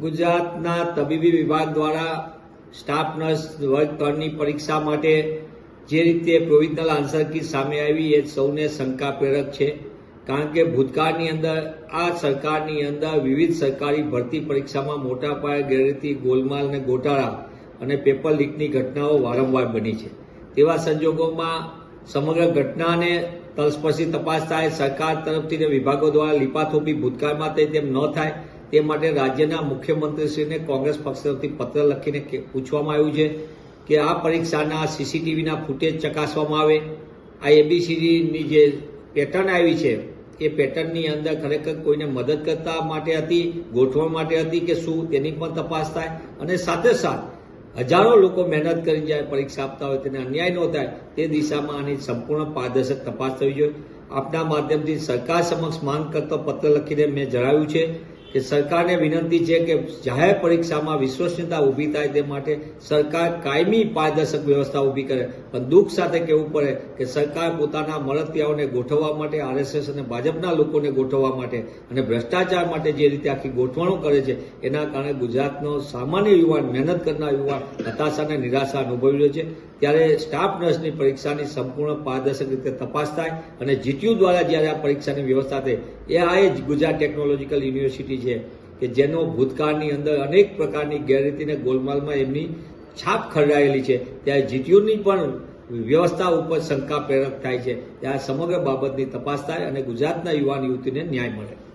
ગુજરાતના તબીબી વિભાગ દ્વારા સ્ટાફ નર્સ વર્ગ ત્રણની પરીક્ષા માટે જે રીતે પ્રોવિઝનલ આન્સર કી સામે આવી એ સૌને શંકાપ્રેરક છે. કારણ કે ભૂતકાળની અંદર, આ સરકારની અંદર વિવિધ સરકારી ભરતી પરીક્ષામાં મોટા પાયે ગેરરીતિ, ગોલમાલ અને ગોટાળા અને પેપર લીકની ઘટનાઓ વારંવાર બની છે. તેવા સંજોગોમાં સમગ્ર ઘટનાને તલસ્પર્શી તપાસ થાય સરકાર તરફથી વિભાગો દ્વારા લીપાથોપી ભૂતકાળમાં થઈ તેમ ન થાય તે માટે રાજ્યના મુખ્યમંત્રીશ્રીને કોંગ્રેસ પક્ષ તરફથી પત્ર લખીને પૂછવામાં આવ્યું છે કે આ પરીક્ષાના સીસીટીવીના ફૂટેજ ચકાસવામાં આવે. આ એબીસીડીની જે પેટર્ન આવી છે, એ પેટર્નની અંદર ખરેખર કોઈને મદદ કરતા માટે હતી ગોઠવણ માટે હતી કે શું, તેની પણ તપાસ થાય. અને સાથે સાથ, હજારો લોકો મહેનત કરી જાય પરીક્ષા આપતા હોય, તેને અન્યાય ન થાય, તે દિશામાં આની સંપૂર્ણ પારદર્શક તપાસ થવી જોઈએ. આપના માધ્યમથી સરકાર સમક્ષ માંગ કરતો પત્ર લખીને મેં જણાવ્યું છે કે સરકારને વિનંતી છે કે જાહેર પરીક્ષામાં વિશ્વસનીયતા ઊભી થાય તે માટે સરકાર કાયમી પારદર્શક વ્યવસ્થા ઊભી કરે. પણ દુઃખ સાથે કહેવું પડે કે સરકાર પોતાના મળતિયાઓને ગોઠવવા માટે, આરએસએસ અને ભાજપના લોકોને ગોઠવવા માટે અને ભ્રષ્ટાચાર માટે જે રીતે આખી ગોઠવણો કરે છે, એના કારણે ગુજરાતનો સામાન્ય યુવાન, મહેનત કરનાર યુવાન હતાશા અને નિરાશા અનુભવી રહ્યો છે. ત્યારે સ્ટાફ નર્સની પરીક્ષાની સંપૂર્ણ પારદર્શક રીતે તપાસ થાય અને જીટીયુ દ્વારા જ્યારે આ પરીક્ષાની વ્યવસ્થા થઈ એ આ જ ગુજરાત ટેકનોલોજીકલ યુનિવર્સિટી છે કે જેનો ભૂતકાળની અંદર અનેક પ્રકારની ગેરરીતિને ગોલમાલમાં એમની છાપ ખરડાયેલી છે. ત્યારે જીટીયુની પણ વ્યવસ્થા ઉપર શંકા પ્રેરક થાય છે. ત્યારે સમગ્ર બાબતની તપાસ થાય અને ગુજરાતના યુવાન યુવતીને ન્યાય મળે.